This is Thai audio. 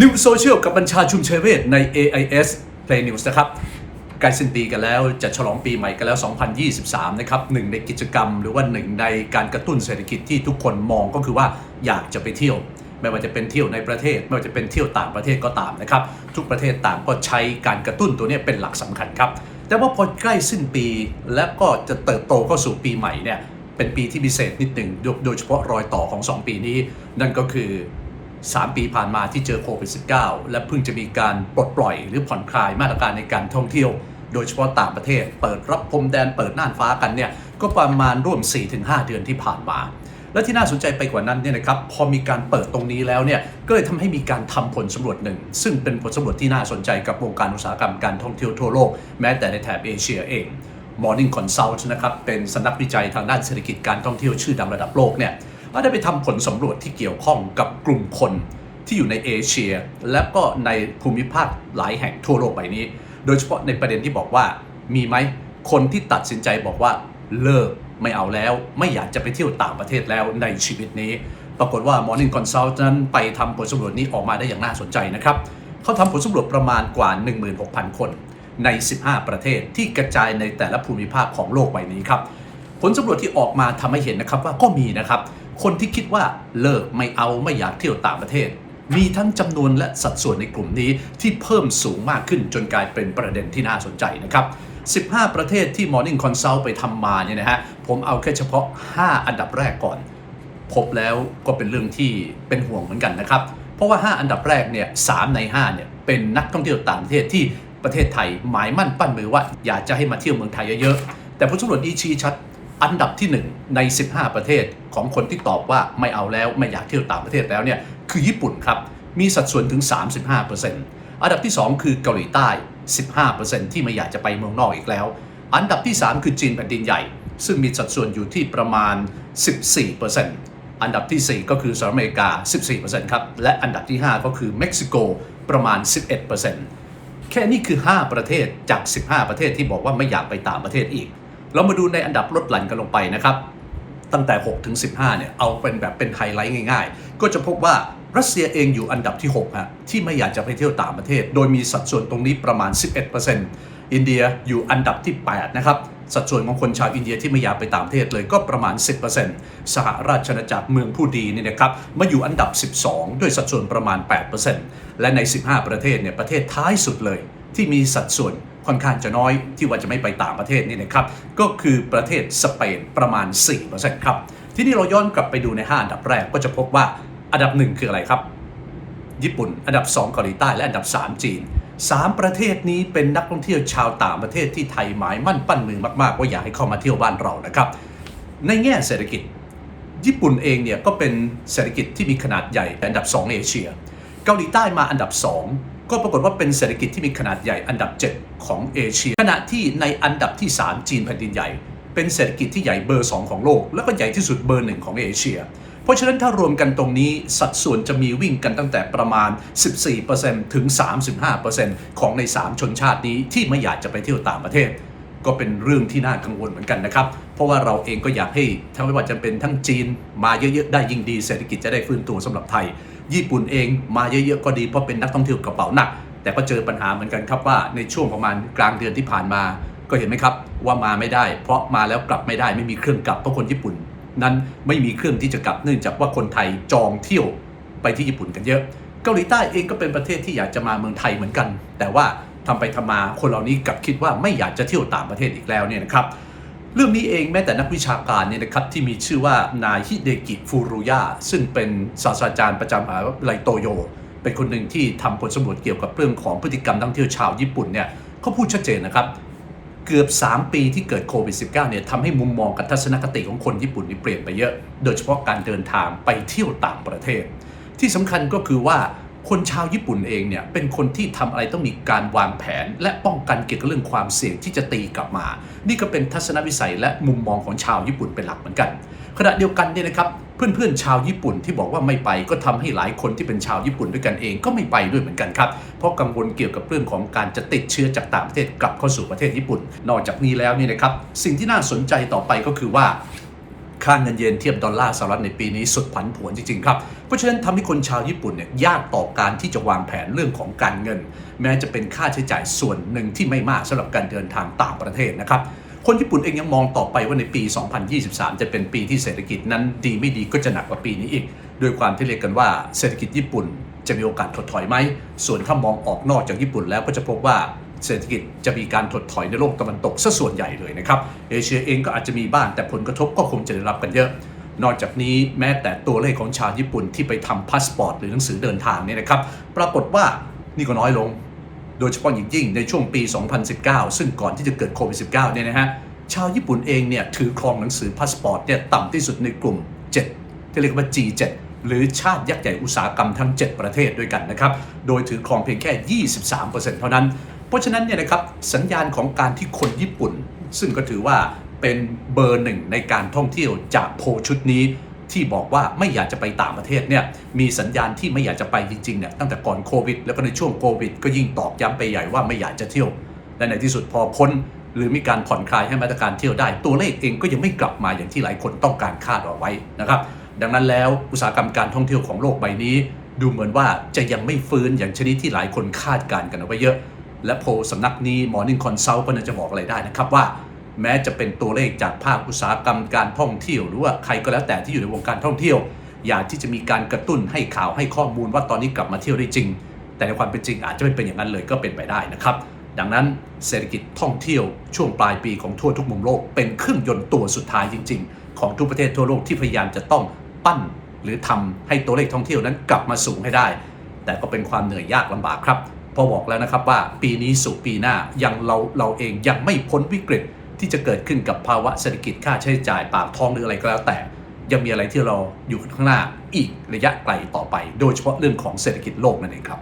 นิวโซเชียลกับบัญชาชุมเชยเวศใน AIS Play News นะครับใกล้สิ้นปีกันแล้วจะฉลองปีใหม่กันแล้ว 2023 นะครับหนึ่งในกิจกรรมหรือว่าหนึ่งในการกระตุ้นเศรษฐกิจที่ทุกคนมองก็คือว่าอยากจะไปเที่ยว ไม่ว่าจะเป็นเที่ยวในประเทศ ไม่ว่าจะเป็นเที่ยวต่างประเทศก็ตามนะครับ ทุกประเทศต่างก็ใช้การกระตุ้นตัวนี้เป็นหลักสำคัญครับ แต่ว่าพอใกล้สิ้นปีและก็จะเติบโตเข้าสู่ปีใหม่เนี่ยเป็นปีที่พิเศษนิดหนึ่งโดยโดยเฉพาะรอยต่อของ 2 ปีนี้ นั่นก็คือ 3 ปีผ่านมาที่เจอโควิด -19 และเพิ่งจะมีการปลดปล่อยหรือผ่อนคลายมาตรการในการท่องเที่ยว โดยเฉพาะต่างประเทศ เปิดรับพรมแดนเปิดน่านฟ้ากันเนี่ยก็ประมาณร่วม 4-5 เดือนที่ผ่านมา และที่น่าสนใจไปกว่านั้นเนี่ยนะครับพอมีการเปิดตรงนี้แล้วเนี่ยก็เลยทำให้มีการทำผลสำรวจหนึ่ง ซึ่งเป็นผลสำรวจที่น่าสนใจกับวงการอุตสาหกรรมการท่องเที่ยวทั่วโลกแม้แต่ในแถบเอเชียเอง Morning Consult นะครับเป็นสำนักวิจัยทางด้านเศรษฐกิจการท่องเที่ยวชื่อดังระดับโลกเนี่ย ก็ได้ไปทำผลสำรวจที่เกี่ยวข้องกับกลุ่มคนที่อยู่ในเอเชีย และก็ในภูมิภาคหลายแห่งทั่วโลกใบนี้ โดยเฉพาะในประเด็นที่บอกว่ามีไหมคนที่ตัดสินใจบอกว่าเลิกไม่เอาแล้ว ไม่อยากจะไปเที่ยวต่างประเทศแล้วในชีวิตนี้ ปรากฏว่า Morning Consult นั้นไปทำผลสำรวจนี้ออกมาได้อย่างน่าสนใจนะครับเขาทำผลสำรวจประมาณกว่า 16,000 คนใน 15 ประเทศที่กระจายในแต่ละภูมิภาคของโลกใบนี้ครับ ผลสำรวจที่ออกมาทำให้เห็นนะครับว่าก็มีนะครับ คนที่คิดว่าเลิกไม่เอาไม่อยากเที่ยวต่างประเทศ มีทั้งจำนวนและสัดส่วนในกลุ่มนี้ที่เพิ่มสูงมากขึ้นจนกลายเป็นประเด็นที่น่าสนใจนะครับ 15 ประเทศที่ Morning Consult ไปทำมาเนี่ยนะฮะผมเอาแค่เฉพาะ 5 อันดับแรกก่อน พบแล้วก็เป็นเรื่องที่เป็นห่วงเหมือนกันนะครับ เพราะว่า 5 อันดับแรกเนี่ยสใน5เนี่ยเป็นนักท่องเที่ยวต่างประเทศที่ประเทศไทยหมายมั่นปั้นมือว่าอยากจะให้มาเที่ยวเมืองไทยเยอะๆแต่ผลสำรวจนี้ชี้ชัดอันดับที่ 1 ใน 15 ประเทศ ของคนที่ตอบว่าไม่เอาแล้วไม่อยากเที่ยวต่างประเทศแล้วเนี่ยคือญี่ปุ่นครับ มีสัดส่วนถึง 35%อันดับที่ 2 คือเกาหลีใต้ 15%ที่ไม่อยากจะไปเมืองนอกอีกแล้ว อันดับที่ 3 คือจีนแผ่นดินใหญ่ ซึ่งมีสัดส่วนอยู่ที่ประมาณ 14%อันดับทีสี่4 ก็คือสหรัฐอเมริกา 14%ครับ และอันดับที่ 5 ก็คือเม็กซิโกประมาณ 11%แค่นี้คือ 5 ประเทศจาก 15 ประเทศที่บอกว่าไม่อยากไปต่างประเทศอีก เรามาดูในอันดับลดหลั่นกันลงไปนะครับ ตั้งแต่ 6 ถึง 15 เนี่ย เอาเป็นแบบเป็นไฮไลท์ง่ายๆ ก็จะพบว่ารัสเซียเองอยู่อันดับที่ 6 ฮะ ที่ไม่อยากจะไปเที่ยวต่างประเทศ โดยมีสัดส่วนตรงนี้ประมาณ 11%อินเดียอยู่อันดับที่ 8 นะครับ สัดส่วนของคนชาวอินเดียที่ไม่อยากไปต่างประเทศเลยก็ประมาณ 10%สหราชอาณาจักรเมืองผู้ดีนี่นะครับ มาอยู่อันดับ 12 ด้วยสัดส่วนประมาณ 8%และใน 15 ประเทศเนี่ยประเทศท้ายสุดเลย ที่มีสัดส่วน ค่อนข้างจะน้อยที่ว่าจะไม่ไปต่างประเทศนี่นะครับ ก็คือประเทศสเปนประมาณ4%ครับ ที่นี่เราย้อนกลับไปดูใน 5 อันดับแรกก็จะพบว่าอันดับ 1 คืออะไรครับ ญี่ปุ่น อันดับ 2เกาหลีใต้และอันดับ 3 จีน 3 ประเทศนี้เป็นนักท่องเที่ยวชาวต่างประเทศที่ไทยหมายมั่นปั้นมือมากๆว่าอยากให้เข้ามาเที่ยวบ้านเรานะครับในแง่เศรษฐกิจ ญี่ปุ่นเองเนี่ยก็เป็นเศรษฐกิจที่มีขนาดใหญ่อันดับ 2 เอเชีย เกาหลีใต้มาอันดับ 2 ก็ปรากฏว่าเป็นเศรษฐกิจที่มีขนาดใหญ่อันดับ 7 ของเอเชีย ขณะที่ในอันดับที่ 3 จีนแผ่นดินใหญ่ เป็นเศรษฐกิจที่ใหญ่เบอร์ 2 ของโลก แล้วก็ใหญ่ที่สุดเบอร์หนึ่งของเอเชีย เพราะฉะนั้นถ้ารวมกันตรงนี้สัดส่วนจะมีวิ่งกันตั้งแต่ประมาณ 14%ถึง 35%ของใน 3 ชนชาตินี้ที่ไม่อยากจะไปเที่ยวต่างประเทศ ก็เป็นเรื่องที่น่ากังวลเหมือนกันนะครับ เพราะว่าเราเองก็อยากให้ทั้งไม่ว่าจะเป็นทั้งจีนมาเยอะๆได้ยิ่งดีเศรษฐกิจจะได้ฟื้นตัวสำหรับไทย ญี่ปุ่นเองมาเยอะๆก็ดีเพราะเป็นนักท่องเที่ยวกระเป๋าหนัก แต่ก็เจอปัญหาเหมือนกันครับว่าในช่วงประมาณกลางเดือนที่ผ่านมา ก็เห็นไหมครับว่ามาไม่ได้ เพราะมาแล้วกลับไม่ได้ไม่มีเครื่องกลับเพราะคนญี่ปุ่น นั้นไม่มีเครื่องที่จะกลับเนื่องจากว่าคนไทยจองเที่ยวไปที่ญี่ปุ่นกันเยอะ เกาหลีใต้เองก็เป็นประเทศที่อยากจะมาเมืองไทยเหมือนกัน แต่ว่า ทำไปทำมาคนเหล่านี้กลับคิดว่าไม่อยากจะเที่ยวต่างประเทศอีกแล้วเนี่ยนะครับเรื่องนี้เองแม้แต่นักวิชาการเนี่ยนะครับที่มีชื่อว่านายฮิเดกิฟูรุยะซึ่งเป็นศาสตราจารย์ประจำมหาวิทยาลัยโตโย เป็นคนหนึ่งที่ทำผลสำรวจเกี่ยวกับเรื่องของพฤติกรรมท่องเที่ยวชาวญี่ปุ่นเนี่ยเขาพูดชัดเจนนะครับเกือบ 3 ปีที่เกิดโควิด -19 เนี่ยทำให้มุมมองกับทัศนคติของคนญี่ปุ่นนี่เปลี่ยนไปเยอะ โดยเฉพาะการเดินทางไปเที่ยวต่างประเทศ ที่สำคัญก็คือว่า คนชาวญี่ปุ่นเองเนี่ยเป็นคนที่ทำอะไรต้องมีการวางแผน และป้องกันเกี่ยวกับเรื่องความเสี่ยงที่จะตีกลับมา นี่ก็เป็นทัศนวิสัยและมุมมองของชาวญี่ปุ่นเป็นหลักเหมือนกัน ขณะเดียวกันเนี่ยนะครับเพื่อนๆ ชาวญี่ปุ่นที่บอกว่าไม่ไปก็ทำให้หลายคนที่เป็นชาวญี่ปุ่นด้วยกันเองก็ไม่ไปด้วยเหมือนกันครับ เพราะกังวลเกี่ยวกับเรื่องของการจะติดเชื้อจากต่างประเทศกลับเข้าสู่ประเทศญี่ปุ่น นอกจากนี้แล้วนี่นะครับสิ่งที่น่าสนใจต่อไปก็คือว่าค่าเงินเยนเทียบดอลลาร์สหรัฐในปีนี้สุดผันผวนจริงๆครับ เพราะฉะนั้นทำให้คนชาวญี่ปุ่นเนี่ยยากต่อการที่จะวางแผนเรื่องของการเงิน แม้จะเป็นค่าใช้จ่ายส่วนหนึ่งที่ไม่มากสำหรับการเดินทางต่างประเทศนะครับคนญี่ปุ่นเองยังมองต่อไปว่าในปี 2023 จะเป็นปีที่เศรษฐกิจนั้นดีไม่ดีก็จะหนักกว่าปีนี้อีก ด้วยความที่เรียกกันว่าเศรษฐกิจญี่ปุ่นจะมีโอกาสถดถอยไหม ส่วนถ้ามองออกนอกจากญี่ปุ่นแล้วก็จะพบว่าเศรษฐกิจจะมีการถดถอยในโลกตะวันตกซะส่วนใหญ่เลยนะครับ เอเชียเองก็อาจจะมีบ้างแต่ผลกระทบก็คงจะได้รับกันเยอะ นอกจากนี้แม้แต่ตัวเลขของชาวญี่ปุ่นที่ไปทำพาสปอร์ตหรือหนังสือเดินทางเนี่ยนะครับ ปรากฏว่านี่ก็น้อยลง โดยเฉพาะอย่างยิ่งในช่วงปี 2019 ซึ่งก่อนที่จะเกิดโควิด -19 เนี่ยนะฮะ ชาวญี่ปุ่นเองเนี่ยถือครองหนังสือพาสปอร์ตเนี่ยต่ำที่สุดในกลุ่ม 7 ที่เรียกว่า G7 หรือชาติยักษ์ใหญ่อุตสาหกรรมทั้ง 7 ประเทศด้วยกันนะครับ โดยถือครองเพียงแค่ 23%เท่านั้น เพราะฉะนั้นเนี่ยนะครับสัญญาณของการที่คนญี่ปุ่น ซึ่งก็ถือว่า เป็นเบอร์หนึ่งในการท่องเที่ยวจากโพชุดนี้ที่บอกว่าไม่อยากจะไปต่างประเทศเนี่ยมีสัญญาณที่ไม่อยากจะไปจริงๆเนี่ยตั้งแต่ก่อนโควิด แล้วก็ในช่วงโควิด ก็ยิ่งตอกย้ำไปใหญ่ว่าไม่อยากจะเที่ยว และในที่สุดพอพ้น หรือมีการผ่อนคลายให้มาตรการเที่ยวได้ ตัวเลขเองก็ยังไม่กลับมาอย่างที่หลายคนต้องการคาดเอาไว้นะครับ ดังนั้นแล้วอุตสาหกรรมการท่องเที่ยวของโลกใบนี้ ดูเหมือนว่าจะยังไม่ฟื้นอย่างชนิดที่หลายคนคาดการณ์กันเอาไว้เยอะ และโพลสำนักนี้ Morning Consult ก็น่าจะบอกอะไรได้นะครับว่า แม้จะเป็นตัวเลขจากภาคอุตสาหกรรมการท่องเที่ยว หรือว่าใครก็แล้วแต่ที่อยู่ในวงการท่องเที่ยว อยากที่จะมีการกระตุ้นให้ข่าวให้ข้อมูลว่าตอนนี้กลับมาเที่ยวได้จริง แต่ในความเป็นจริงอาจจะไม่เป็นอย่างนั้นเลยก็เป็นไปได้นะครับ ดังนั้นเศรษฐกิจท่องเที่ยวช่วงปลายปีของทั่วทุกมุมโลกเป็นเครื่องยนต์ตัวสุดท้ายจริง ๆ ของทุกประเทศทั่วโลกที่พยายามจะต้องปั้น หรือทำให้ตัวเลขท่องเที่ยวนั้นกลับมาสูงให้ได้ แต่ก็เป็นความเหนื่อยยากลำบากครับพอบอกแล้วนะครับว่าปีนี้สู่ปีหน้ายังเราเราเองยังไม่พ้นวิกฤต ที่จะเกิดขึ้นกับภาวะเศรษฐกิจค่าใช้จ่ายปากท้องหรืออะไรก็แล้วแต่ยังมีอะไรที่เราอยู่ข้างหน้าอีกระยะไกลต่อไป โดยเฉพาะเรื่องของเศรษฐกิจโลกนั่นเองครับ